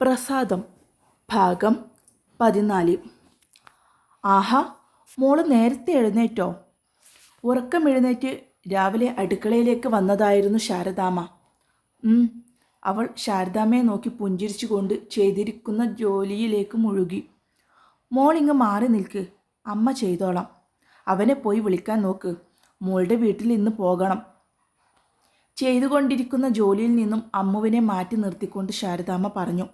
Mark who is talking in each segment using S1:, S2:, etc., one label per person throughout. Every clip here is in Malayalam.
S1: പ്രസാദം. ഭാഗം പതിനാല്. ആഹാ മോൾ നേരത്തെ എഴുന്നേറ്റോ? ഉറക്കം എഴുന്നേറ്റ് രാവിലെ അടുക്കളയിലേക്ക് വന്നതായിരുന്നു ശാരദാമ്മ. അവൾ ശാരദാമ്മയെ നോക്കി പുഞ്ചിരിച്ചുകൊണ്ട് ചെയ്തിരിക്കുന്ന ജോലിയിലേക്ക് മുഴുകി. മോളിങ്ങ് മാറി നിൽക്ക്. അമ്മ ചെയ്തോളാം. അവനെ പോയി വിളിക്കാൻ നോക്ക്. മോളുടെ വീട്ടിൽ ഇന്ന് പോകണം. ചെയ്തുകൊണ്ടിരിക്കുന്ന ജോലിയിൽ നിന്നും അമ്മുവിനെ മാറ്റി നിർത്തിക്കൊണ്ട് ശാരദാമ്മ പറഞ്ഞു.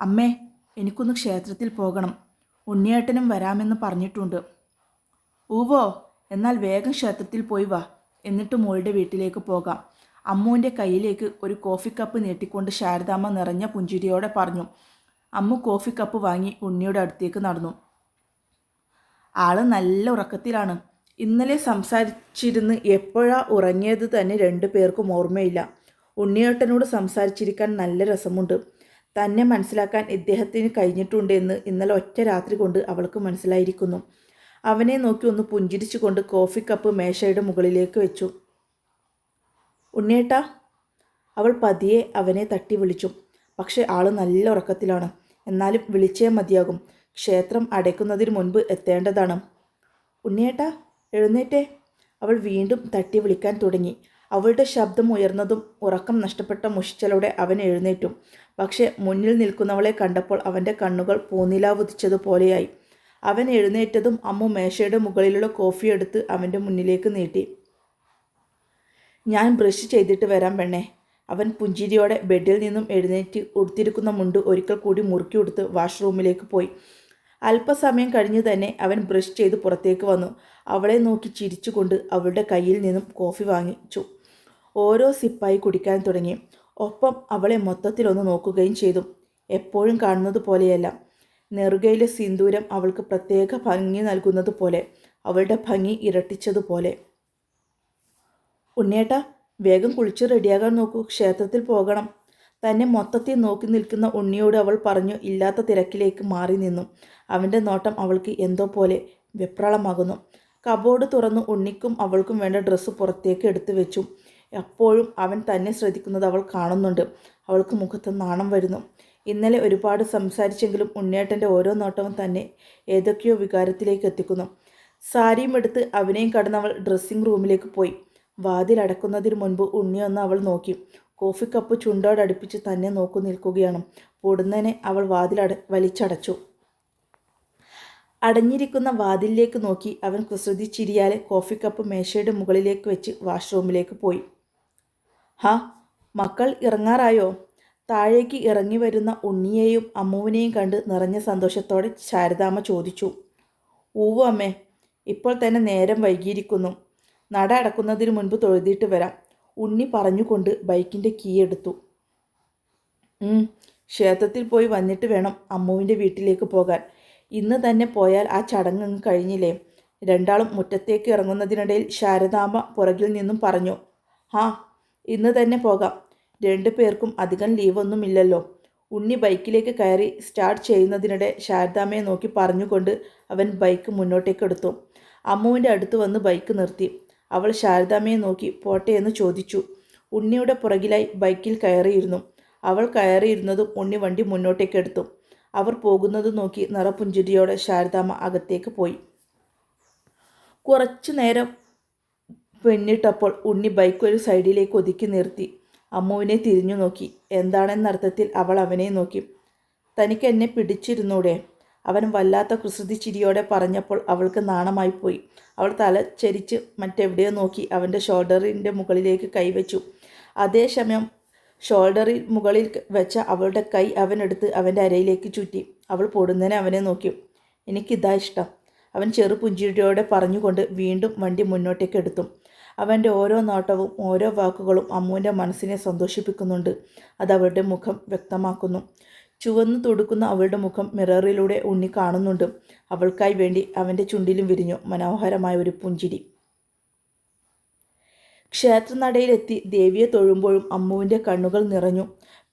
S1: അമ്മേ എനിക്കൊന്ന് ക്ഷേത്രത്തിൽ പോകണം. ഉണ്ണിയേട്ടനും വരാമെന്ന് പറഞ്ഞിട്ടുണ്ട്. ഊവോ എന്നാൽ വേഗം ക്ഷേത്രത്തിൽ പോയി വാ. എന്നിട്ട് മോളുടെ വീട്ടിലേക്ക് പോകാം. അമ്മുവിന്റെ കയ്യിലേക്ക് ഒരു കോഫി കപ്പ് നീട്ടിക്കൊണ്ട് ശാരദാമ്മ നിറഞ്ഞ പുഞ്ചിരിയോടെ പറഞ്ഞു. അമ്മു കോഫി കപ്പ് വാങ്ങി ഉണ്ണിയുടെ അടുത്തേക്ക് നടന്നു. ആൾ നല്ല ഉറക്കത്തിലാണ്. ഇന്നലെ സംസാരിച്ചിരുന്ന് എപ്പോഴാ ഉറങ്ങിയത് തന്നെ രണ്ടു പേർക്കും ഓർമ്മയില്ല. ഉണ്ണിയേട്ടനോട് സംസാരിച്ചിരിക്കാൻ നല്ല രസമുണ്ട്. തന്നെ മനസ്സിലാക്കാൻ ഇദ്ദേഹത്തിന് കഴിഞ്ഞിട്ടുണ്ട് എന്ന് ഇന്നലെ ഒറ്റ രാത്രി കൊണ്ട് അവൾക്ക് മനസ്സിലായിരിക്കുന്നു. അവനെ നോക്കി ഒന്ന് പുഞ്ചിരിച്ചുകൊണ്ട് കോഫി കപ്പ് മേശയുടെ മുകളിലേക്ക് വെച്ചു. ഉണ്ണേട്ടാ അവൾ പതിയെ അവനെ തട്ടി വിളിച്ചു. പക്ഷെ ആൾ നല്ല ഉറക്കത്തിലാണ്. എന്നാലും വിളിച്ചേ മതിയാകും. ക്ഷേത്രം അടയ്ക്കുന്നതിന് മുൻപ് എത്തേണ്ടതാണ്. ഉണ്ണിയേട്ടാ എഴുന്നേറ്റേ. അവൾ വീണ്ടും തട്ടി വിളിക്കാൻ തുടങ്ങി. അവളുടെ ശബ്ദം ഉയർന്നതും ഉറക്കം നഷ്ടപ്പെട്ട മുഷിച്ചലോടെ അവൻ എഴുന്നേറ്റു. പക്ഷേ മുന്നിൽ നിൽക്കുന്നവളെ കണ്ടപ്പോൾ അവന്റെ കണ്ണുകൾ പൂനിലാവുതിച്ചതുപോലെയായി. അവൻ എഴുന്നേറ്റതും അമ്മു മേശയുടെ മുകളിലുള്ള കോഫി എടുത്ത് അവന്റെ മുന്നിലേക്ക് നീട്ടി. ഞാൻ ബ്രഷ് ചെയ്തിട്ട് വരാം പെണ്ണേ അവൻ പുഞ്ചിരിയോടെ ബെഡിൽ നിന്നും എഴുന്നേറ്റ് ഉടുത്തിരിക്കുന്ന മുണ്ട് ഒരിക്കൽ കൂടി മുറുക്കി ഉടുത്ത് വാഷ്റൂമിലേക്ക് പോയി. അല്പസമയം കഴിഞ്ഞ് തന്നെ അവൻ ബ്രഷ് ചെയ്ത് പുറത്തേക്ക് വന്നു. അവളെ നോക്കി ചിരിച്ചുകൊണ്ട് അവളുടെ കയ്യിൽ നിന്നും കോഫി വാങ്ങിച്ചു. ഓരോ സിപ്പായി കുടിക്കാൻ തുടങ്ങി. ഒപ്പം അവളെ മൊത്തത്തിലൊന്ന് നോക്കുകയും ചെയ്തു. എപ്പോഴും കാണുന്നത് പോലെയല്ല. നെറുകയിലെ സിന്ദൂരം അവൾക്ക് പ്രത്യേക ഭംഗി നൽകുന്നത് പോലെ അവളുടെ ഭംഗി ഇരട്ടിച്ചതുപോലെ ഉണ്ണേട്ട വേഗം കുളിച്ച് റെഡിയാകാൻ നോക്കൂ. ക്ഷേത്രത്തിൽ പോകണം. തന്നെ മൊത്തത്തിൽ നോക്കി നിൽക്കുന്ന ഉണ്ണിയോട് അവൾ പറഞ്ഞു ഇല്ലാത്ത തിരക്കിലേക്ക് മാറി നിന്നു. അവന്റെ നോട്ടം അവൾക്ക് എന്തോ പോലെ വെപ്രാളമാകുന്നു. കബോർഡ് തുറന്ന് ഉണ്ണിക്കും അവൾക്കും വേണ്ട ഡ്രസ്സ് പുറത്തേക്ക് എടുത്തു വെച്ചു. അപ്പോഴും അവൻ തന്നെ ശ്രദ്ധിക്കുന്നത് അവൾ കാണുന്നുണ്ട്. അവൾക്ക് മുഖത്ത് നാണം വരുന്നു. ഇന്നലെ ഒരുപാട് സംസാരിച്ചെങ്കിലും ഉണ്ണിയേട്ടന്റെ ഓരോ നോട്ടവും തന്നെ ഏതൊക്കെയോ വികാരത്തിലേക്ക് എത്തിക്കുന്നു. സാരിയും എടുത്ത് അവനെയും കടന്ന് അവൾ ഡ്രസ്സിംഗ് റൂമിലേക്ക് പോയി. വാതിലടക്കുന്നതിന് മുൻപ് ഉണ്ണിയൊന്ന് അവൾ നോക്കി. കോഫി കപ്പ് ചുണ്ടോടടുപ്പിച്ച് തന്നെ നോക്കി നിൽക്കുകയാണ്. പൊടുന്നനെ അവൾ വാതിലട വലിച്ചടച്ചു. അടഞ്ഞിരിക്കുന്ന വാതിലിലേക്ക് നോക്കി അവൻ കുസൃതി ചിരിയാലെ കോഫി കപ്പ് മേശയുടെ മുകളിലേക്ക് വെച്ച് വാഷ്റൂമിലേക്ക് പോയി. ഹാ മക്കൾ ഇറങ്ങാറായോ? താഴേക്ക് ഇറങ്ങി വരുന്ന ഉണ്ണിയെയും അമ്മുവിനെയും കണ്ട് നിറഞ്ഞ സന്തോഷത്തോടെ ശാരദാമ്മ ചോദിച്ചു. ഊവു അമ്മേ ഇപ്പോൾ തന്നെ നേരം വൈകിയിരിക്കുന്നു. നട അടക്കുന്നതിന് മുൻപ് തൊഴുതിയിട്ട് വരാം. ഉണ്ണി പറഞ്ഞുകൊണ്ട് ബൈക്കിന്റെ കീ എടുത്തു. ക്ഷേത്രത്തിൽ പോയി വന്നിട്ട് വേണം അമ്മുവിന്റെ വീട്ടിലേക്ക് പോകാൻ. ഇന്ന് തന്നെ പോയാൽ ആ ചടങ്ങ് കഴിഞ്ഞില്ലേ? രണ്ടാളും മുറ്റത്തേക്ക് ഇറങ്ങുന്നതിനിടയിൽ ശാരദാമ്മ പുറകിൽ നിന്നും പറഞ്ഞു. ഹാ ഇന്ന് തന്നെ പോകാം. രണ്ടു പേർക്കും അധികം ലീവൊന്നുമില്ലല്ലോ. ഉണ്ണി ബൈക്കിലേക്ക് കയറി സ്റ്റാർട്ട് ചെയ്യുന്നതിനിടെ ശാരദാമ്മയെ നോക്കി പറഞ്ഞുകൊണ്ട് അവൻ ബൈക്ക് മുന്നോട്ടേക്ക് എടുത്തു അമ്മുവിന്റെ അടുത്ത് വന്ന് ബൈക്ക് നിർത്തി. അവൾ ശാരദാമ്മയെ നോക്കി പോട്ടെ എന്ന് ചോദിച്ചു. ഉണ്ണിയുടെ പുറകിലായി ബൈക്കിൽ കയറിയിരുന്നു. അവൾ കയറിയിരുന്നതും ഉണ്ണി വണ്ടി മുന്നോട്ടേക്ക് എടുത്തു അവർ പോകുന്നത് നോക്കി നിറപുഞ്ചിരിയോടെ ശാരദാമ്മ അകത്തേക്ക് പോയി. കുറച്ചു നേരം പിന്നിട്ടപ്പോൾ ഉണ്ണി ബൈക്ക് ഒരു സൈഡിലേക്ക് ഒതുക്കി നിർത്തി. അമ്മുവിനെ തിരിഞ്ഞു നോക്കി. എന്താണെന്നർത്ഥത്തിൽ അവൾ അവനെ നോക്കി. തനിക്ക് എന്നെ പിടിച്ചിരുന്നൂടെ? അവൻ വല്ലാത്ത കുസൃതി ചിരിയോടെ പറഞ്ഞപ്പോൾ അവൾക്ക് നാണമായി പോയി. അവൾ തല ചരിച്ച് മറ്റെവിടെയോ നോക്കി അവന്റെ ഷോൾഡറിന്റെ മുകളിലേക്ക് കൈവച്ചു അതേസമയം ഷോൾഡറിൽ മുകളിൽ വെച്ച അവളുടെ കൈ അവനെടുത്ത് അവന്റെ അരയിലേക്ക് ചുറ്റി. അവൾ പൊടുന്നതിനെ അവനെ നോക്കി. എനിക്കിതാ ഇഷ്ടം അവൻ ചെറു പുഞ്ചിരിയോടെ പറഞ്ഞുകൊണ്ട് വീണ്ടും വണ്ടി മുന്നോട്ടേക്ക് എടുത്തു. അവന്റെ ഓരോ നോട്ടവും ഓരോ വാക്കുകളും അമ്മുവിന്റെ മനസ്സിനെ സന്തോഷിപ്പിക്കുന്നുണ്ട്. അത് അവളുടെ മുഖം വ്യക്തമാക്കുന്നു. ചുവന്നു തൊടുക്കുന്ന അവളുടെ മുഖം മിററിലൂടെ ഉണ്ണി കാണുന്നുണ്ട് അവൾക്കായി വേണ്ടി അവന്റെ ചുണ്ടിലും വിരിഞ്ഞു മനോഹരമായ ഒരു പുഞ്ചിരി. ക്ഷേത്രനടയിലെത്തി ദേവിയെ തൊഴുമ്പോഴും അമ്മുവിന്റെ കണ്ണുകൾ നിറഞ്ഞു.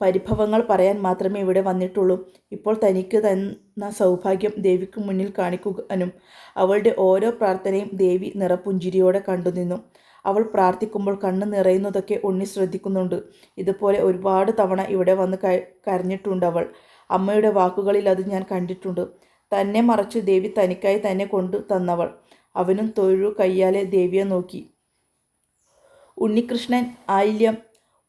S1: പരിഭവങ്ങൾ പറയാൻ മാത്രമേ ഇവിടെ വന്നിട്ടുള്ളൂ. ഇപ്പോൾ തനിക്ക് തന്ന സൗഭാഗ്യം ദേവിക്ക് മുന്നിൽ കാണിക്കുവാനും അവളുടെ ഓരോ പ്രാർത്ഥനയും ദേവി നിറപുഞ്ചിരിയോടെ കണ്ടുനിന്നു. അവൾ പ്രാർത്ഥിക്കുമ്പോൾ കണ്ണ് നിറയുന്നതൊക്കെ ഉണ്ണി ശ്രദ്ധിക്കുന്നുണ്ട്. ഇതുപോലെ ഒരുപാട് തവണ ഇവിടെ വന്ന് കരഞ്ഞിട്ടുണ്ട് അവൾ. അമ്മയുടെ വാക്കുകളിൽ അത് ഞാൻ കണ്ടിട്ടുണ്ട്. തന്നെ മറച്ചു ദേവി തനിക്കായി തന്നെ കൊണ്ടു തന്നവൾ. അവനും തൊഴു കയ്യാലെ ദേവിയെ നോക്കി. ഉണ്ണികൃഷ്ണൻ ആയില്യം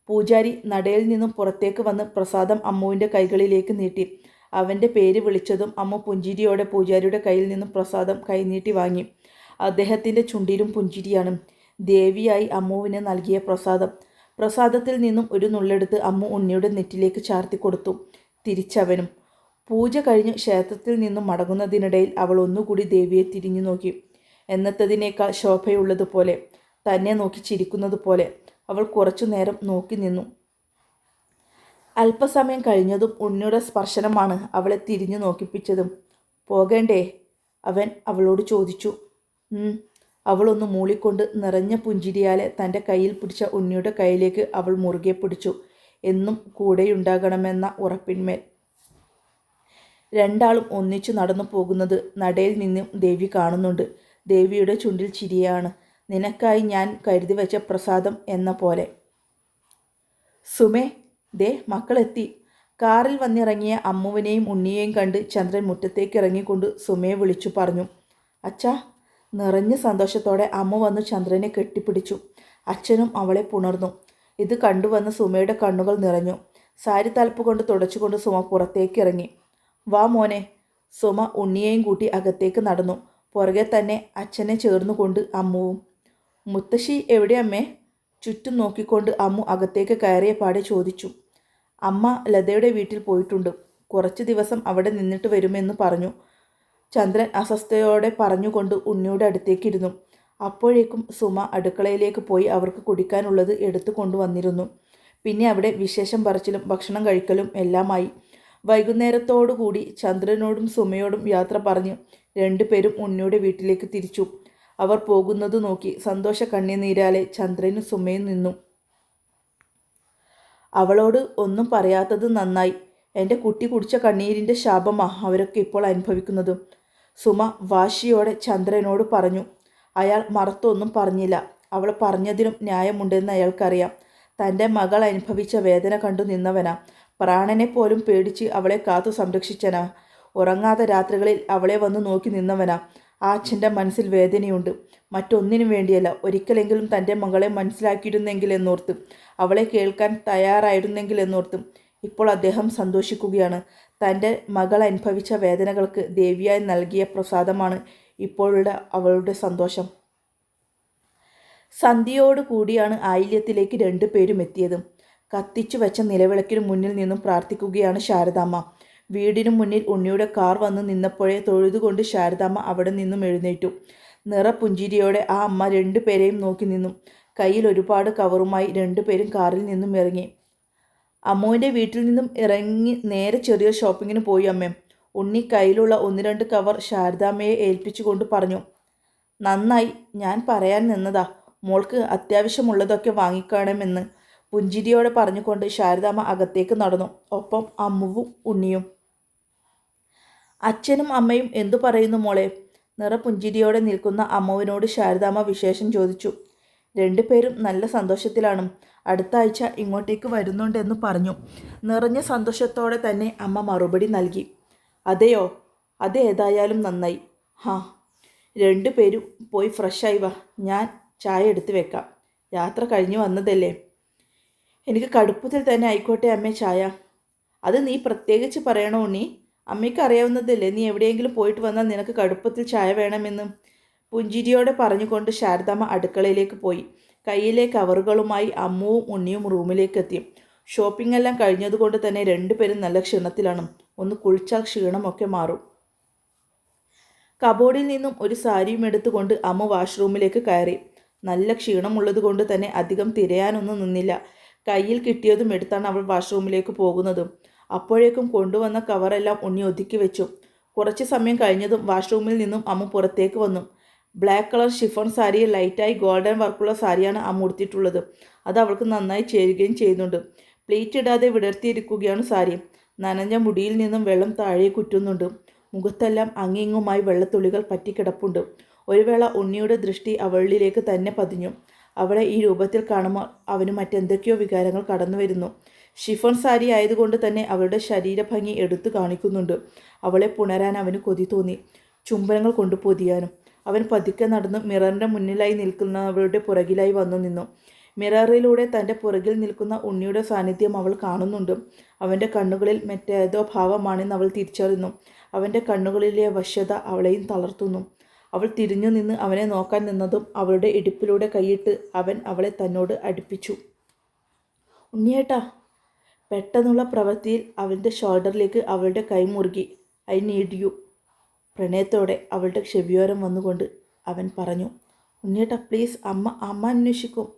S1: പൂജാരി നടയിൽ നിന്നും പുറത്തേക്ക് വന്ന് പ്രസാദം അമ്മുവിന്റെ കൈകളിലേക്ക് നീട്ടി. അവന്റെ പേര് വിളിച്ചതും അമ്മ പുഞ്ചിരിയോടെ പൂജാരിയുടെ കയ്യിൽ നിന്നും പ്രസാദം കൈനീട്ടി വാങ്ങി. അദ്ദേഹത്തിന്റെ ചുണ്ടിലും പുഞ്ചിരിയാണ്. ദേവിയായി അമ്മുവിന് നൽകിയ പ്രസാദം. പ്രസാദത്തിൽ നിന്നും ഒരു നുള്ളെടുത്ത് അമ്മു ഉണ്ണിയുടെ നെറ്റിലേക്ക് ചാർത്തി കൊടുത്തു. തിരിച്ചവനും. പൂജ കഴിഞ്ഞ് ക്ഷേത്രത്തിൽ നിന്നും മടങ്ങുന്നതിനിടയിൽ അവൾ ഒന്നുകൂടി ദേവിയെ തിരിഞ്ഞു നോക്കി. എന്നത്തതിനേക്കാൾ ശോഭയുള്ളതുപോലെ തന്നെ നോക്കി ചിരിക്കുന്നത് പോലെ അവൾ കുറച്ചു നേരം നോക്കി നിന്നു. അല്പസമയം കഴിഞ്ഞതും ഉണ്ണിയുടെ സ്പർശനമാണ് അവളെ തിരിഞ്ഞു നോക്കിപ്പിച്ചതും. പോകേണ്ടേ? അവൻ അവളോട് ചോദിച്ചു. അവളൊന്ന് മൂളിക്കൊണ്ട് നിറഞ്ഞ പുഞ്ചിരിയാലെ തന്റെ കയ്യിൽ പിടിച്ച ഉണ്ണിയുടെ കയ്യിലേക്ക് അവൾ മുറുകെ പിടിച്ചു. എന്നും കൂടെയുണ്ടാകണമെന്ന ഉറപ്പിന്മേൽ. രണ്ടാളും ഒന്നിച്ചു നടന്നു പോകുന്നത് നടയിൽ നിന്നും ദേവി കാണുന്നുണ്ട്. ദേവിയുടെ ചുണ്ടിൽ ചിരിയാണ്. നിനക്കായി ഞാൻ കരുതി വെച്ച പ്രസാദം എന്ന പോലെ. സുമേ ദേ മക്കളെത്തി. കാറിൽ വന്നിറങ്ങിയ അമ്മുവിനെയും ഉണ്ണിയെയും കണ്ട് ചന്ദ്രൻ മുറ്റത്തേക്ക് ഇറങ്ങിക്കൊണ്ട് സുമയെ വിളിച്ചു പറഞ്ഞു. അച്ഛാ നിറഞ്ഞ സന്തോഷത്തോടെ അമ്മ വന്ന് ചന്ദ്രനെ കെട്ടിപ്പിടിച്ചു. അച്ഛനും അവളെ പുണർന്നു. ഇത് കണ്ടുവന്ന് സുമയുടെ കണ്ണുകൾ നിറഞ്ഞു. സാരി തലപ്പ് കൊണ്ട് തുടച്ചുകൊണ്ട് സുമ പുറത്തേക്ക് ഇറങ്ങി. വാ മോനെ. സുമ ഉണ്ണിയെയും കൂട്ടി അകത്തേക്ക് നടന്നു. പുറകെ തന്നെ അച്ഛനെ ചേർന്നുകൊണ്ട് അമ്മുവും. മുത്തശ്ശി എവിടെ അമ്മേ? ചുറ്റും നോക്കിക്കൊണ്ട് അമ്മു അകത്തേക്ക് കയറിയ പാടെ ചോദിച്ചു. അമ്മ ലതയുടെ വീട്ടിൽ പോയിട്ടുണ്ട്. കുറച്ച് ദിവസം അവിടെ നിന്നിട്ട് വരുമെന്ന് പറഞ്ഞു. ചന്ദ്രൻ അസ്വസ്ഥയോടെ പറഞ്ഞുകൊണ്ട് ഉണ്ണിയുടെ അടുത്തേക്കിരുന്നു. അപ്പോഴേക്കും സുമ അടുക്കളയിലേക്ക് പോയി അവർക്ക് കുടിക്കാനുള്ളത് എടുത്തു കൊണ്ടുവന്നിരുന്നു. പിന്നെ അവിടെ വിശേഷം പറച്ചിലും ഭക്ഷണം കഴിക്കലും എല്ലാമായി. വൈകുന്നേരത്തോടുകൂടി ചന്ദ്രനോടും സുമയോടും യാത്ര പറഞ്ഞ് രണ്ടുപേരും ഉണ്ണിയുടെ വീട്ടിലേക്ക് തിരിച്ചു. അവർ പോകുന്നത് നോക്കി സന്തോഷ കണ്ണീനീരാലെ ചന്ദ്രനും സുമയും നിന്നു. അവളോട് ഒന്നും പറയാത്തത് നന്നായി. എന്റെ കുട്ടി കുടിച്ച കണ്ണീരിന്റെ ശാപമാ അവരൊക്കെ ഇപ്പോൾ അനുഭവിക്കുന്നത്. സുമ വാശിയോടെ ചന്ദ്രനോട് പറഞ്ഞു അയാൾ മറത്തൊന്നും പറഞ്ഞില്ല. അവൾ പറഞ്ഞതിനും ന്യായമുണ്ടെന്ന് അയാൾക്കറിയാം. തന്റെ മകൾ അനുഭവിച്ച വേദന കണ്ടു നിന്നവനാ. പ്രാണനെ പോലും പേടിച്ച് അവളെ കാത്തു സംരക്ഷിച്ചനാ. ഉറങ്ങാത്ത രാത്രികളിൽ അവളെ വന്ന് നോക്കി നിന്നവനാ. ആ അച്ഛന്റെ മനസ്സിൽ വേദനയുണ്ട്. മറ്റൊന്നിനും വേണ്ടിയല്ല. ഒരിക്കലെങ്കിലും തന്റെ മകളെ മനസ്സിലാക്കിയിരുന്നെങ്കിൽ എന്നോർത്ത് അവളെ കേൾക്കാൻ തയ്യാറായിരുന്നെങ്കിൽ എന്നോർത്ത് ഇപ്പോൾ അദ്ദേഹം സന്തോഷിക്കുകയാണ്. തന്റെ മകൾ അനുഭവിച്ച വേദനകൾക്ക് ദേവിയായി നൽകിയ പ്രസാദമാണ് ഇപ്പോഴുള്ള അവളുടെ സന്തോഷം. സന്ധ്യയോട് കൂടിയാണ് ആയില്യത്തിലേക്ക് രണ്ടുപേരും എത്തിയത്. കത്തിച്ചു വെച്ച നിലവിളക്കിനു മുന്നിൽ നിന്നും പ്രാർത്ഥിക്കുകയാണ് ശാരദാമ്മ. വീടിനു മുന്നിൽ ഉണ്ണിയുടെ കാർ വന്ന് നിന്നപ്പോഴേ തൊഴുതുകൊണ്ട് ശാരദാമ്മ അവിടെ നിന്നും എഴുന്നേറ്റു. നിറപുഞ്ചിരിയോടെ ആ അമ്മ രണ്ടുപേരെയും നോക്കി നിന്നു. കയ്യിൽ ഒരുപാട് കവറുമായി രണ്ടുപേരും കാറിൽ നിന്നും ഇറങ്ങി. അമ്മുവിന്റെ വീട്ടിൽ നിന്നും ഇറങ്ങി നേരെ ചെറിയ ഷോപ്പിങ്ങിന് പോയി അമ്മ. ഉണ്ണി കയ്യിലുള്ള ഒന്ന് രണ്ട് കവർ ശാരദാമ്മയെ ഏൽപ്പിച്ചുകൊണ്ട് പറഞ്ഞു നന്നായി ഞാൻ പറയാൻ നിന്നതാ. മോൾക്ക് അത്യാവശ്യമുള്ളതൊക്കെ വാങ്ങിക്കാണമെന്ന്. പുഞ്ചിരിയോടെ പറഞ്ഞുകൊണ്ട് ശാരദാമ്മ അകത്തേക്ക് നടന്നു. ഒപ്പം അമ്മുവും ഉണ്ണിയും. അച്ഛനും അമ്മയും എന്തു പറയുന്നു മോളെ? നിറപുഞ്ചിരിയോടെ നിൽക്കുന്ന അമ്മുവിനോട് ശാരദാമ്മ വിശേഷം ചോദിച്ചു. രണ്ടുപേരും നല്ല സന്തോഷത്തിലാണ്. അടുത്ത ആഴ്ച ഇങ്ങോട്ടേക്ക് വരുന്നുണ്ടെന്ന് പറഞ്ഞു. നിറഞ്ഞ സന്തോഷത്തോടെ തന്നെ അമ്മ മറുപടി നൽകി. അതെയോ? അതേതായാലും നന്നായി. ഹാ. രണ്ടുപേരും പോയി ഫ്രഷായി വാ. ഞാൻ ചായ എടുത്ത് വെക്കാം. യാത്ര കഴിഞ്ഞു വന്നതല്ലേ? എനിക്ക് കടുപ്പത്തിൽ തന്നെ ആയിക്കോട്ടെ അമ്മേ ചായ. അത് നീ പ്രത്യേകിച്ച് പറയണോ ഉണ്ണി? അമ്മയ്ക്ക് അറിയാവുന്നതല്ലേ നീ എവിടെയെങ്കിലും പോയിട്ട് വന്നാൽ നിനക്ക് കടുപ്പത്തിൽ ചായ വേണമെന്ന്? പുഞ്ചിരിയോടെ പറഞ്ഞുകൊണ്ട് ശാരദാമ്മ അടുക്കളയിലേക്ക് പോയി. കയ്യിലെ കവറുകളുമായി അമ്മുവും ഉണ്ണിയും റൂമിലേക്ക് എത്തി ഷോപ്പിംഗ് എല്ലാം കഴിഞ്ഞതുകൊണ്ട് തന്നെ രണ്ടുപേരും നല്ല ക്ഷീണത്തിലാണ്. ഒന്ന് കുളിച്ചാൽ ക്ഷീണമൊക്കെ മാറും. കബോർഡിൽ നിന്നും ഒരു സാരിയും എടുത്തുകൊണ്ട് അമ്മ വാഷ്റൂമിലേക്ക് കയറി. നല്ല ക്ഷീണമുള്ളത് കൊണ്ട് തന്നെ അധികം തിരയാനൊന്നും നിന്നില്ല. കയ്യിൽ കിട്ടിയതും എടുത്താണ് അവൾ വാഷ്റൂമിലേക്ക് പോകുന്നതും. അപ്പോഴേക്കും കൊണ്ടുവന്ന കവറെല്ലാം ഉണ്ണി ഒതുക്കി വെച്ചു. കുറച്ച് സമയം കഴിഞ്ഞതും വാഷ്റൂമിൽ നിന്നും അമ്മ പുറത്തേക്ക് വന്നു. ബ്ലാക്ക് കളർ ഷിഫോൺ സാരി ലൈറ്റായി ഗോൾഡൻ വർക്കുള്ള സാരിയാണ് അമ്മ ഉടുത്തിട്ടുള്ളത് അത് അവൾക്ക് നന്നായി ചേരുകയും ചെയ്യുന്നുണ്ട്. പ്ലേറ്റ് ഇടാതെ വിടർത്തിയിരിക്കുകയാണ് സാരി നനഞ്ഞ മുടിയിൽ നിന്നും വെള്ളം താഴെ കുറ്റുന്നുണ്ട്. മുഖത്തെല്ലാം അങ്ങിങ്ങുമായി വെള്ളത്തുള്ളികൾ പറ്റിക്കിടപ്പുണ്ട്. ഒരു വേള ഉണ്ണിയുടെ ദൃഷ്ടി അവളിലേക്ക് തന്നെ പതിഞ്ഞു. അവളെ ഈ രൂപത്തിൽ കാണുമ്പോൾ അവന് മറ്റെന്തൊക്കെയോ വികാരങ്ങൾ കടന്നു വരുന്നു ഷിഫോൺ സാരി ആയതുകൊണ്ട് തന്നെ അവളുടെ ശരീരഭംഗി എടുത്തു കാണിക്കുന്നുണ്ട്. അവളെ പുണരാൻ അവന് കൊതി തോന്നി. ചുംബനങ്ങൾ കൊണ്ട് പൊതിയാനും അവൻ പതുക്കെ നടന്നു മിററിന്റെ മുന്നിലായി നിൽക്കുന്നവളുടെ പുറകിലായി വന്നു നിന്നു. മിററിലൂടെ തന്റെ പുറകിൽ നിൽക്കുന്ന ഉണ്ണിയുടെ സാന്നിധ്യം അവൾ കാണുന്നുണ്ട്. അവന്റെ കണ്ണുകളിൽ മറ്റേതോ ഭാവമാണെന്ന് അവൾ തിരിച്ചറിയുന്നു. അവന്റെ കണ്ണുകളിലെ വശ്യത അവളെയും തളർത്തുന്നു. അവൾ തിരിഞ്ഞു നിന്ന് അവനെ നോക്കാൻ നിന്നതും അവളുടെ ഇടുപ്പിലൂടെ കൈയിട്ട് അവൻ അവളെ തന്നോട് അടുപ്പിച്ചു. ഉണ്ണിയേട്ടാ പെട്ടെന്നുള്ള പ്രവൃത്തിയിൽ അവന്റെ ഷോൾഡറിലേക്ക് അവളുടെ കൈ മുറുകി. ഐ നീഡ് യു പ്രണയത്തോടെ അവളുടെ ചെവിയോരം വന്നുകൊണ്ട് അവൻ പറഞ്ഞു ഉണ്ണിയേട്ടാ പ്ലീസ് അമ്മ അമ്മ അന്വേഷിക്കും.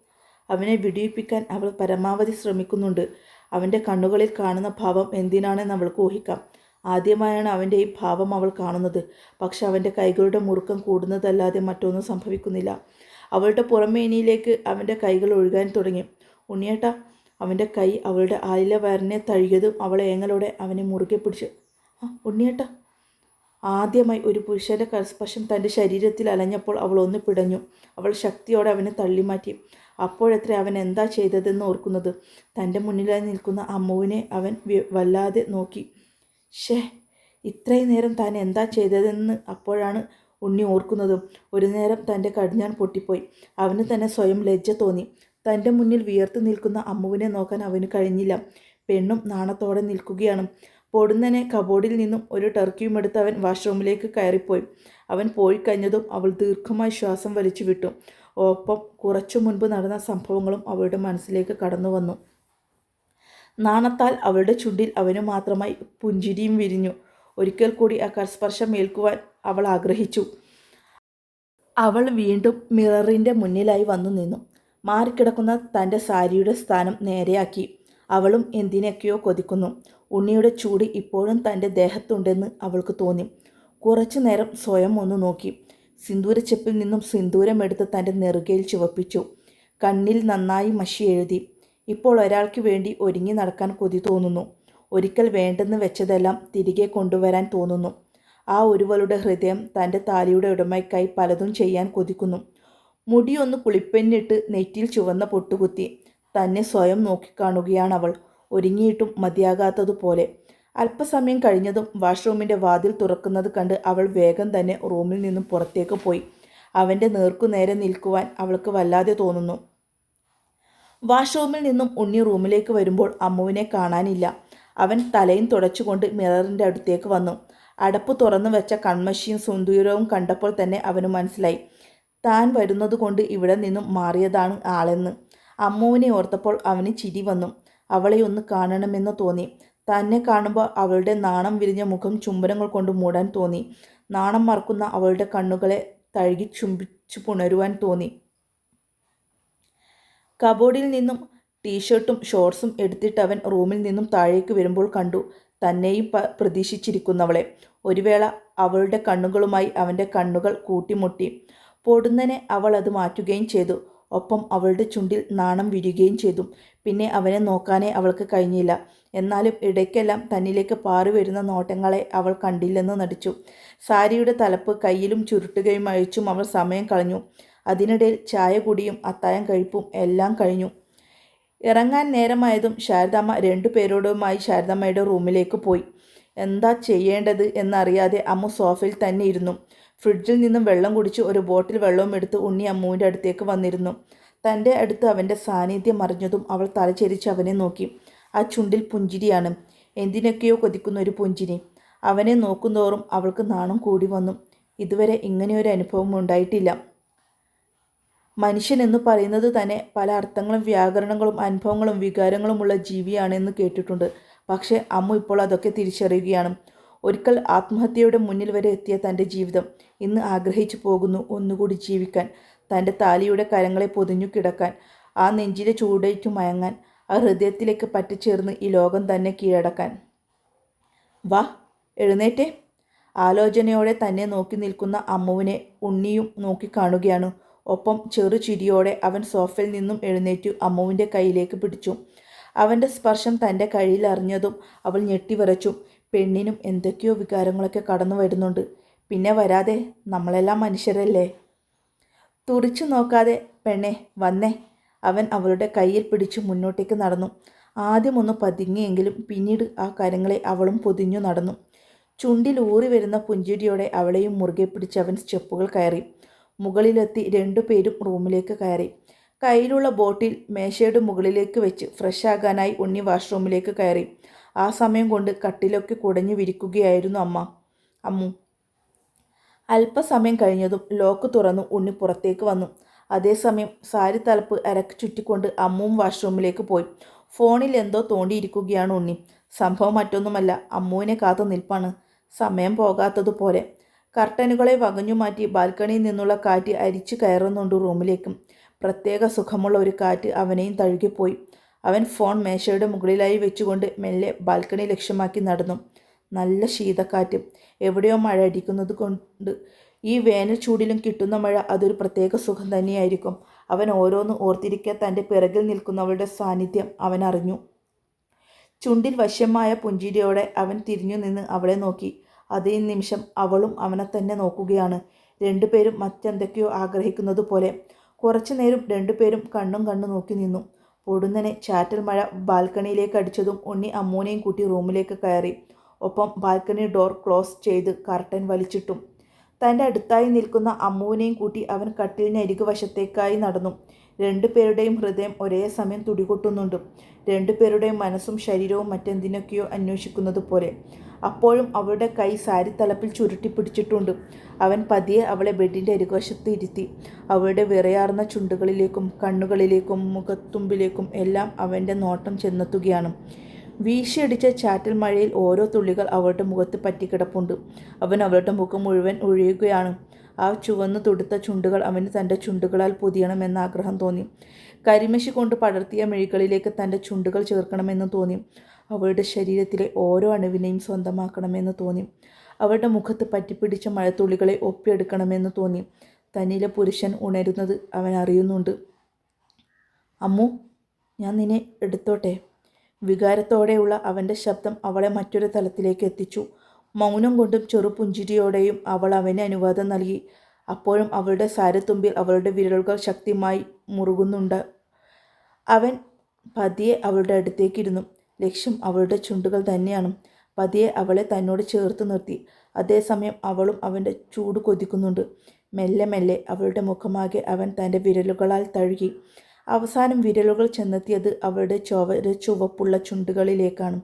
S1: അവനെ വിടിയിപ്പിക്കാൻ അവൾ പരമാവധി ശ്രമിക്കുന്നുണ്ട്. അവന്റെ കണ്ണുകളിൽ കാണുന്ന ഭാവം എന്തിനാണെന്ന് അവൾക്ക് ഊഹിക്കാം. ആദ്യമായാണ് അവന്റെ ഈ ഭാവം അവൾ കാണുന്നത്. പക്ഷെ അവന്റെ കൈകളുടെ മുറുക്കം കൂടുന്നതല്ലാതെ മറ്റൊന്നും സംഭവിക്കുന്നില്ല. അവളുടെ പുറമേനിയിലേക്ക് അവന്റെ കൈകൾ ഒഴുകാൻ തുടങ്ങി. ഉണ്ണിയേട്ട അവന്റെ കൈ അവളുടെ ആയില വരനെ തഴുകിയതും അവളെ ഏങ്ങലോടെ അവനെ മുറുകെ പിടിച്ച് ആ ഉണ്ണിയേട്ട. ആദ്യമായി ഒരു പുരുഷന്റെ കരസ്പർശം തന്റെ ശരീരത്തിൽ അലഞ്ഞപ്പോൾ അവൾ ഒന്ന് പിടഞ്ഞു. അവൾ ശക്തിയോടെ അവനെ തള്ളിമാറ്റി. അപ്പോഴത്ര അവൻ എന്താ ചെയ്തതെന്ന് ഓർക്കുന്നത്? തന്റെ മുന്നിലായി നിൽക്കുന്ന അമ്മുവിനെ അവൻ വല്ലാതെ നോക്കി. ഷേ ഇത്രയും നേരം താൻ എന്താ ചെയ്തതെന്ന് അപ്പോഴാണ് ഉണ്ണി ഓർക്കുന്നതും. ഒരു നേരം തന്റെ കടിഞ്ഞാൻ പൊട്ടിപ്പോയി. അവന് തന്നെ സ്വയം ലജ്ജ തോന്നി. തന്റെ മുന്നിൽ വിയർത്ത് നിൽക്കുന്ന അമ്മുവിനെ നോക്കാൻ അവന് കഴിഞ്ഞില്ല. പെണ്ണും നാണത്തോടെ നിൽക്കുകയാണ്. പൊടുന്നനെ കബോർഡിൽ നിന്നും ഒരു ടർക്കിയും എടുത്ത് അവൻ വാഷ്റൂമിലേക്ക് കയറിപ്പോയി. അവൻ പോയി കഴിഞ്ഞതും അവൾ ദീർഘമായി ശ്വാസം വലിച്ചു വിട്ടു. ഒപ്പം കുറച്ചു മുൻപ് നടന്ന സംഭവങ്ങളും അവളുടെ മനസ്സിലേക്ക് കടന്നു വന്നു. നാണത്താൽ അവളുടെ ചുണ്ടിൽ അവന് മാത്രമായി പുഞ്ചിരിയും വിരിഞ്ഞു. ഒരിക്കൽ കൂടി ആ കർസ്പർശം ഏൽക്കുവാൻ അവൾ ആഗ്രഹിച്ചു. അവൾ വീണ്ടും മിററിന്റെ മുന്നിലായി വന്നു നിന്നു. മാറിക്കിടക്കുന്ന തന്റെ സാരിയുടെ സ്ഥാനം നേരെയാക്കി. അവളും എന്തിനൊക്കെയോ കൊതിക്കുന്നു. ഉണ്ണിയുടെ ചൂട് ഇപ്പോഴും തന്റെ ദേഹത്തുണ്ടെന്ന് അവൾക്ക് തോന്നി. കുറച്ചു നേരം സ്വയം ഒന്ന് നോക്കി. സിന്ദൂരച്ചെപ്പിൽ നിന്നും സിന്ദൂരം സിന്ദൂരമെടുത്ത് തന്റെ നെറുകയിൽ ചുവപ്പിച്ചു. കണ്ണിൽ നന്നായി മഷി എഴുതി. ഇപ്പോൾ ഒരാൾക്ക് വേണ്ടി ഒരുങ്ങി നടക്കാൻ കൊതി തോന്നുന്നു. ഒരിക്കൽ വേണ്ടെന്ന് വെച്ചതെല്ലാം തിരികെ കൊണ്ടുവരാൻ തോന്നുന്നു. ആ ഒരുവളുടെ ഹൃദയം തന്റെ താലിയുടെ ഉടമയ്ക്കായി പലതും ചെയ്യാൻ കൊതിക്കുന്നു. മുടിയൊന്ന് കുളിപ്പെന്നിട്ട് നെറ്റിയിൽ ചുവന്ന പൊട്ടുകുത്തി തന്നെ സ്വയം നോക്കിക്കാണുകയാണ് അവൾ. ഒരുങ്ങിയിട്ടും മതിയാകാത്തതുപോലെ. അല്പസമയം കഴിഞ്ഞതും വാഷ്റൂമിന്റെ വാതിൽ തുറക്കുന്നത് കണ്ട് അവൾ വേഗം തന്നെ റൂമിൽ നിന്നും പുറത്തേക്ക് പോയി. അവന്റെ നേർക്കു നേരെ നിൽക്കുവാൻ അവൾക്ക് വല്ലാതെ തോന്നുന്നു. വാഷ്റൂമിൽ നിന്നും ഉണ്ണി റൂമിലേക്ക് വരുമ്പോൾ അമ്മുവിനെ കാണാനില്ല. അവൻ തലയും തുടച്ചുകൊണ്ട് മിററിന്റെ അടുത്തേക്ക് വന്നു. അടപ്പ് തുറന്നു വെച്ച കൺമഷിയും സുന്ദൂരവും കണ്ടപ്പോൾ തന്നെ അവന് മനസ്സിലായി. താൻ വരുന്നത് കൊണ്ട് ഇവിടെ നിന്നും മാറിയതാണ് ആളെന്ന്. അമ്മുവിനെ ഓർത്തപ്പോൾ അവന് ചിരി വന്നു. അവളെ ഒന്ന് കാണണമെന്ന് തോന്നി. തന്നെ കാണുമ്പോൾ അവളുടെ നാണം വിരിഞ്ഞ മുഖം ചുംബനങ്ങൾ കൊണ്ട് മൂടാൻ തോന്നി. നാണം മറക്കുന്ന അവളുടെ കണ്ണുകളെ തഴുകി ചുംബിച്ചു പുണരുവാൻ തോന്നി. കബോർഡിൽ നിന്നും ടീഷർട്ടും ഷോർട്സും എടുത്തിട്ട് അവൻ റൂമിൽ നിന്നും താഴേക്ക് വരുമ്പോൾ കണ്ടു. തന്നെയും പ്രതീക്ഷിച്ചിരിക്കുന്നവളെ. ഒരു വേള അവളുടെ കണ്ണുകളുമായി അവന്റെ കണ്ണുകൾ കൂട്ടിമുട്ടി. പൊടുന്നനെ അവൾ അത് മാറ്റുകയും ചെയ്തു. ഒപ്പം അവളുടെ ചുണ്ടിൽ നാണം വിരിയുകയും ചെയ്തു. പിന്നെ അവനെ നോക്കാനേ അവൾക്ക് കഴിഞ്ഞില്ല. എന്നാലും ഇടയ്ക്കെല്ലാം തന്നിലേക്ക് പാറി വരുന്ന നോട്ടങ്ങളെ അവൾ കണ്ടില്ലെന്ന് നടിച്ചു. സാരിയുടെ തലപ്പ് കയ്യിലും ചുരുട്ടുകയും അഴിച്ചും അവൾ സമയം കളഞ്ഞു. അതിനിടയിൽ ചായ കുടിയും അത്തായം കഴിപ്പും എല്ലാം കഴിഞ്ഞു. ഇറങ്ങാൻ നേരമായതും ശാരദാമ്മ രണ്ടു പേരോടുമായി ശാരദാമ്മയുടെ റൂമിലേക്ക് പോയി. എന്താ ചെയ്യേണ്ടത് എന്നറിയാതെ അമ്മു സോഫയിൽ തന്നെ ഇരുന്നു. ഫ്രിഡ്ജിൽ നിന്നും വെള്ളം കുടിച്ച് ഒരു ബോട്ടിൽ വെള്ളവും എടുത്ത് ഉണ്ണി അമ്മുവിന്റെ അടുത്തേക്ക് വന്നിരുന്നു. തന്റെ അടുത്ത് അവന്റെ സാന്നിധ്യം അറിഞ്ഞതും അവൾ തലചെരിച്ച് അവനെ നോക്കി. ആ ചുണ്ടിൽ പുഞ്ചിരിയാണ്. എന്തിനൊക്കെയോ കൊതിക്കുന്ന ഒരു പുഞ്ചിരി. അവനെ നോക്കുന്തോറും അവൾക്ക് നാണം കൂടി വന്നു. ഇതുവരെ ഇങ്ങനെയൊരു അനുഭവം ഉണ്ടായിട്ടില്ല. മനുഷ്യൻ എന്ന് പറയുന്നത് തന്നെ പല അർത്ഥങ്ങളും വ്യാകരണങ്ങളും അനുഭവങ്ങളും വികാരങ്ങളുമുള്ള ജീവിയാണെന്ന് കേട്ടിട്ടുണ്ട്. പക്ഷേ അമ്മ ഇപ്പോൾ അതൊക്കെ തിരിച്ചറിയുകയാണ്. ഒരിക്കൽ ആത്മഹത്യയുടെ മുന്നിൽ വരെ എത്തിയ തന്റെ ജീവിതം ഇന്ന് ആഗ്രഹിച്ചു പോകുന്നു ഒന്നുകൂടി ജീവിക്കാൻ. തന്റെ താലിയുടെ കരങ്ങളെ പൊതിഞ്ഞു കിടക്കാൻ ആ നെഞ്ചിലെ ചൂടേറ്റു മയങ്ങാൻ ആ ഹൃദയത്തിലേക്ക് പറ്റിച്ചേർന്ന് ഈ ലോകം തന്നെ കീഴടക്കാൻ. വാ എഴുന്നേറ്റേ. ആലോചനയോടെ തന്നെ നോക്കി നിൽക്കുന്ന അമ്മുവിനെ ഉണ്ണിയും നോക്കിക്കാണുകയാണ് ഒപ്പം ചെറു ചിരിയോടെ അവൻ സോഫയിൽ നിന്നും എഴുന്നേറ്റു അമ്മുവിന്റെ കയ്യിലേക്ക് പിടിച്ചു. അവന്റെ സ്പർശം തന്റെ കയ്യിൽ അറിഞ്ഞതും അവൾ ഞെട്ടിവിറച്ചു പെണ്ണിനും എന്തൊക്കെയോ വികാരങ്ങളൊക്കെ കടന്നു വരുന്നുണ്ട്. പിന്നെ വരാതെ നമ്മളെല്ലാം മനുഷ്യരല്ലേ? തുറിച്ചു നോക്കാതെ പെണ്ണെ വന്നേ. അവൻ അവളുടെ കയ്യിൽ പിടിച്ചു മുന്നോട്ടേക്ക് നടന്നു. ആദ്യമൊന്ന് പതുങ്ങിയെങ്കിലും പിന്നീട് ആ കരങ്ങളെ അവളും പൊതിഞ്ഞു നടന്നു. ചുണ്ടിൽ ഊറി വരുന്ന പുഞ്ചിരിയോടെ അവളെയും മുറുകെ പിടിച്ച് അവൻ സ്റ്റെപ്പുകൾ കയറി. മുകളിലെത്തി രണ്ടുപേരും റൂമിലേക്ക് കയറി. കയ്യിലുള്ള ബോട്ടിൽ മേശയുടെ മുകളിലേക്ക് വെച്ച് ഫ്രഷ് ആകാനായി ഉണ്ണി വാഷ്റൂമിലേക്ക് കയറി. ആ സമയം കൊണ്ട് കട്ടിലൊക്കെ കുടഞ്ഞു വിരിക്കുകയായിരുന്നു അമ്മ. അമ്മു അല്പസമയം കഴിഞ്ഞതും ലോക്ക് തുറന്നു ഉണ്ണി പുറത്തേക്ക് വന്നു. അതേസമയം സാരി തലപ്പ് അരക്ക് ചുറ്റിക്കൊണ്ട് അമ്മുവും വാഷ്റൂമിലേക്ക് പോയി. ഫോണിൽ എന്തോ തോണ്ടിയിരിക്കുകയാണ് ഉണ്ണി. സംഭവം മറ്റൊന്നുമല്ല അമ്മുവിനെ കാത്തു നിൽപ്പാണ്. സമയം പോകാത്തതുപോലെ. കർട്ടനുകളെ വകഞ്ഞു മാറ്റി ബാൽക്കണിയിൽ നിന്നുള്ള കാറ്റ് അരിച്ചു കയറുന്നുണ്ട് റൂമിലേക്കും. പ്രത്യേക സുഖമുള്ള ഒരു കാറ്റ് അവനെയും തഴുകിപ്പോയി. അവൻ ഫോൺ മേശയുടെ മുകളിലായി വെച്ചുകൊണ്ട് മെല്ലെ ബാൽക്കണി ലക്ഷ്യമാക്കി നടന്നു. നല്ല ശീതക്കാറ്റും. എവിടെയോ മഴ അടിക്കുന്നത് കൊണ്ട് ഈ വേനൽ ചൂടിലും കിട്ടുന്ന മഴ അതൊരു പ്രത്യേക സുഖം തന്നെയായിരിക്കും. അവൻ ഓരോന്നും ഓർത്തിരിക്കാൻ തന്റെ പിറകിൽ നിൽക്കുന്നവളുടെ സാന്നിധ്യം അവൻ അറിഞ്ഞു. ചുണ്ടിൽ വശ്യമായ പുഞ്ചിരിയോടെ അവൻ തിരിഞ്ഞു നിന്ന് അവളെ നോക്കി. അതേ നിമിഷം അവളും അവനെ തന്നെ നോക്കുകയാണ്. രണ്ടുപേരും മറ്റെന്തൊക്കെയോ ആഗ്രഹിക്കുന്നത് പോലെ. കുറച്ചു നേരം രണ്ടുപേരും കണ്ണും കണ്ണു നോക്കി നിന്നു. പൊടുന്നനെ ചാറ്റൽ മഴ ബാൽക്കണിയിലേക്ക് അടിച്ചതും ഉണ്ണി അമ്മൂനെയും കൂട്ടി റൂമിലേക്ക് കയറി. ഒപ്പം ബാൽക്കണി ഡോർ ക്ലോസ് ചെയ്ത് കർട്ടൻ വലിച്ചിട്ടും. തന്റെ അടുത്തായി നിൽക്കുന്ന അമ്മുവിനെയും കൂട്ടി അവൻ കട്ടിലിനെ അരികു വശത്തേക്കായി നടന്നു രണ്ടുപേരുടെയും ഹൃദയം ഒരേ സമയം തുടികൊട്ടുന്നുണ്ട്. രണ്ടുപേരുടെയും മനസ്സും ശരീരവും മറ്റെന്തിനൊക്കെയോ അന്വേഷിക്കുന്നത് പോലെ. അപ്പോഴും അവളുടെ കൈ സാരി തലപ്പിൽ ചുരുട്ടി പിടിച്ചിട്ടുണ്ട്. അവൻ പതിയെ അവളെ ബെഡിന്റെ അരികുവശത്ത് ഇരുത്തി. അവളുടെ വിറയാർന്ന ചുണ്ടുകളിലേക്കും കണ്ണുകളിലേക്കും മുഖത്തുമ്പിലേക്കും എല്ലാം അവന്റെ നോട്ടം ചെന്നെത്തുകയാണ്. വീശിയടിച്ച ചാറ്റൽ മഴയിൽ ഓരോ തുള്ളികൾ അവളുടെ മുഖത്ത് പറ്റിക്കിടപ്പുണ്ട്. അവൻ അവളുടെ മുഖം മുഴുവൻ ഒഴിയുകയാണ് ആ ചുവന്ന് തുടുത്ത ചുണ്ടുകൾ അവന് തന്റെ ചുണ്ടുകളാൽ പൊതിയണമെന്ന ആഗ്രഹം തോന്നി. കരിമശി കൊണ്ട് പടർത്തിയ മെഴികളിലേക്ക് തന്റെ ചുണ്ടുകൾ ചേർക്കണമെന്ന് തോന്നി. അവളുടെ ശരീരത്തിലെ ഓരോ അണുവിനെയും സ്വന്തമാക്കണമെന്ന് തോന്നി. അവളുടെ മുഖത്ത് പറ്റിപ്പിടിച്ച മഴത്തുള്ളികളെ ഒപ്പിയെടുക്കണമെന്ന് തോന്നി. തന്നിലെ പുരുഷൻ ഉണരുന്നത് അവൻ അറിയുന്നുണ്ട്. അമ്മു ഞാൻ നിന്നെ എടുത്തോട്ടെ? വികാരത്തോടെയുള്ള അവന്റെ ശബ്ദം അവളെ മറ്റൊരു തലത്തിലേക്ക് എത്തിച്ചു. മൗനം കൊണ്ടും ചെറുപുഞ്ചിരിയോടെയും അവൾ അവന് അനുവാദം നൽകി. അപ്പോഴും അവളുടെ സാരത്തുമ്പിൽ അവളുടെ വിരലുകൾ ശക്തിമായി മുറുകുന്നുണ്ട്. അവൻ പതിയെ അവളുടെ അടുത്തേക്കിരുന്നു. ലക്ഷ്യം അവളുടെ ചുണ്ടുകൾ തന്നെയാണ്. പതിയെ അവളെ തന്നോട് ചേർത്ത് നിർത്തി. അതേസമയം അവളും അവന്റെ ചൂട് കൊതിക്കുന്നുണ്ട്. മെല്ലെ മെല്ലെ അവളുടെ മുഖമാകെ അവൻ തന്റെ വിരലുകളാൽ തഴുകി. അവസാനം വിരലുകൾ ചെന്നെത്തിയത് അവളുടെ ചുവര ചുവപ്പുള്ള ചുണ്ടുകളിലേക്കാണ്.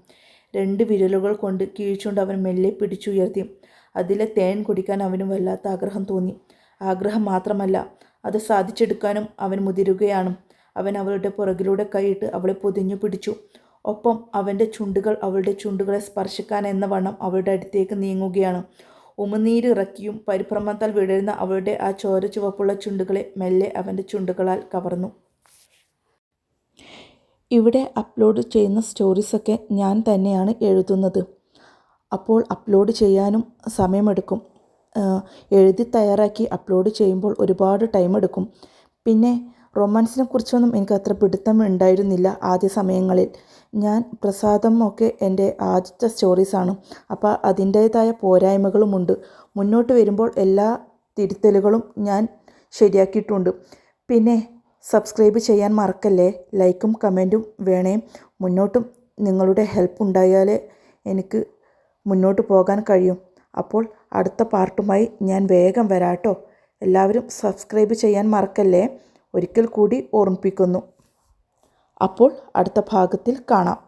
S1: രണ്ട് വിരലുകൾ കൊണ്ട് കീഴ്ച്ചുണ്ട് അവൻ മെല്ലെ പിടിച്ചുയർത്തി. അതിലെ തേൻ കുടിക്കാൻ അവന് വല്ലാത്ത ആഗ്രഹം തോന്നി. ആഗ്രഹം മാത്രമല്ല അത് സാധിച്ചെടുക്കാനും അവൻ മുതിരുകയാണ്. അവൻ അവളുടെ പുറകിലൂടെ കൈയിട്ട് അവളെ പൊതിഞ്ഞു പിടിച്ചു. ഒപ്പം അവന്റെ ചുണ്ടുകൾ അവളുടെ ചുണ്ടുകളെ സ്പർശിക്കാൻ എന്ന വണ്ണം അവളുടെ അടുത്തേക്ക് നീങ്ങുകയാണ്. ഉമിനീര് ഇറക്കിയും പരിഭ്രമത്താൽ വിടരുന്ന അവളുടെ ആ ചോര ചുവപ്പുള്ള ചുണ്ടുകളെ മെല്ലെ അവന്റെ ചുണ്ടുകളാൽ കവർന്നു. ഇവിടെ അപ്ലോഡ് ചെയ്യുന്ന സ്റ്റോറീസൊക്കെ ഞാൻ തന്നെയാണ് എഴുതുന്നത്. അപ്പോൾ അപ്ലോഡ് ചെയ്യാനും സമയമെടുക്കും. എഴുതി തയ്യാറാക്കി അപ്ലോഡ് ചെയ്യുമ്പോൾ ഒരുപാട് ടൈം എടുക്കും പിന്നെ റൊമാൻസിനെ കുറിച്ചൊന്നും എനിക്ക് അത്ര പിടുത്തം ഉണ്ടായിരുന്നില്ല ആദ്യ സമയങ്ങളിൽ. ഞാൻ പ്രസാദം ഒക്കെ എന്റെ ആദ്യത്തെ സ്റ്റോറീസാണ് അപ്പോൾ അതിന്റേതായ പോരായ്മകളുമുണ്ട്. മുന്നോട്ട് വരുമ്പോൾ എല്ലാ തിരുത്തലുകളും ഞാൻ ശരിയാക്കിയിട്ടുണ്ട്. പിന്നെ സബ്സ്ക്രൈബ് ചെയ്യാൻ മറക്കല്ലേ? ലൈക്കും കമന്റും വേണേ. മുന്നോട്ടും നിങ്ങളുടെ ഹെൽപ്പ് ഉണ്ടായാലേ എനിക്ക് മുന്നോട്ട് പോകാൻ കഴിയും. അപ്പോൾ അടുത്ത പാർട്ടുമായി ഞാൻ വേഗം വരാട്ടോ. എല്ലാവരും സബ്സ്ക്രൈബ് ചെയ്യാൻ മറക്കല്ലേ? ഒരിക്കൽ കൂടി ഓർമ്മിപ്പിക്കുന്നു. അപ്പോൾ അടുത്ത ഭാഗത്തിൽ കാണാം.